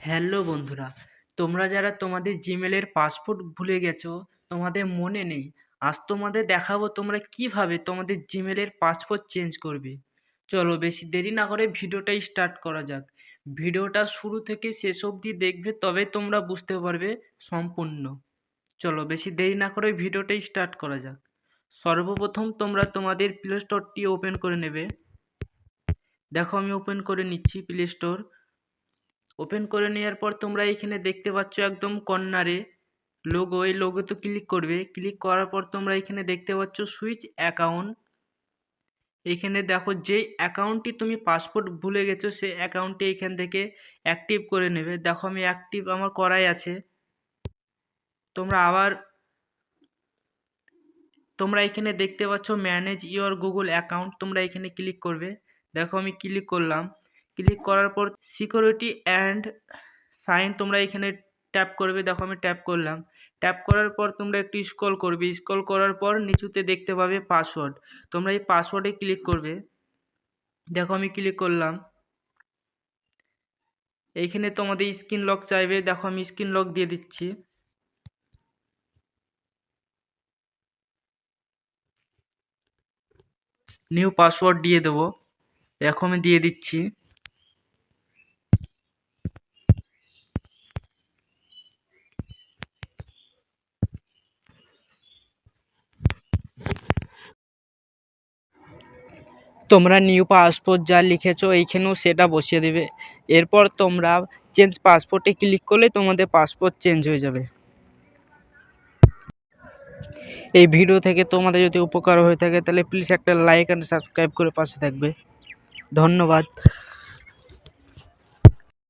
Hello বন্ধুরা, তোমরা যারা তোমাদের জিমেলের পাসওয়ার্ড ভুলে গেছো, তোমাদের মনে নেই। আজ তোমাদের দেখাবো তোমরা কীভাবে তোমাদের জিমেলের পাসওয়ার্ড চেঞ্জ করবে। চলো বেশি দেরি না করে ভিডিওটা স্টার্ট করা যাক। ভিডিওটা শুরু থেকে শেষ অবধি দেখবে, তবে তোমরা বুঝতে পারবে সম্পূর্ণ। চলো বেশি দেরি না করে ভিডিওটা স্টার্ট করা যাক। সর্বপ্রথম তোমরা তোমাদের প্লে স্টোরটি ওপেন করে নেবে। দেখো আমি ওপেন করে নিচ্ছি প্লে স্টোর ওপেন করে নেওয়ার পর তোমরা এখানে দেখতে পাচ্ছ একদম কর্নারে লোগো এই লোগোতে ক্লিক করবে। ক্লিক করার পর তোমরা এখানে দেখতে পাচ্ছ সুইচ অ্যাকাউন্ট এখানে দেখো যে অ্যাকাউন্টটি তুমি পাসপোর্ট ভুলে গেছো সেই অ্যাকাউন্টটি এখান থেকে অ্যাক্টিভ করে নেবে। দেখো আমি অ্যাক্টিভ আমার করাই আছে। তোমরা আবার, তোমরা এখানে দেখতে পাচ্ছ ম্যানেজ ইওর গুগল অ্যাকাউন্ট তোমরা এখানে ক্লিক করবে। দেখো আমি ক্লিক করলাম। ক্লিক করার পর সিকিউরিটি অ্যান্ড সাইন তোমরা এখানে ট্যাপ করবে। দেখো আমি ট্যাপ করলাম। ট্যাপ করার পর তোমরা একটু স্ক্রল করবে। স্ক্রল করার পর নিচুতে দেখতে পাবে পাসওয়ার্ড তোমরা এই পাসওয়ার্ডে ক্লিক করবে। দেখো আমি ক্লিক করলাম। এইখানে তোমাদের স্ক্রিন লক চাইবে। দেখো আমি স্ক্রিন লক দিয়ে দিচ্ছি। নিউ পাসওয়ার্ড দিয়ে দেবো। দেখো আমি দিয়ে দিচ্ছি। তোমরা নিউ পাসপোর্ট যা লিখেছো এইখানেও সেটা বসিয়ে দেবে। এরপর তোমরা চেঞ্জ পাসপোর্টে ক্লিক করলে তোমাদের পাসপোর্ট চেঞ্জ হয়ে যাবে। এই ভিডিও থেকে তোমাদের যদি উপকার হয়ে থাকে তাহলে প্লিজ একটা লাইক অ্যান্ড সাবস্ক্রাইব করে পাশে থাকবে। ধন্যবাদ।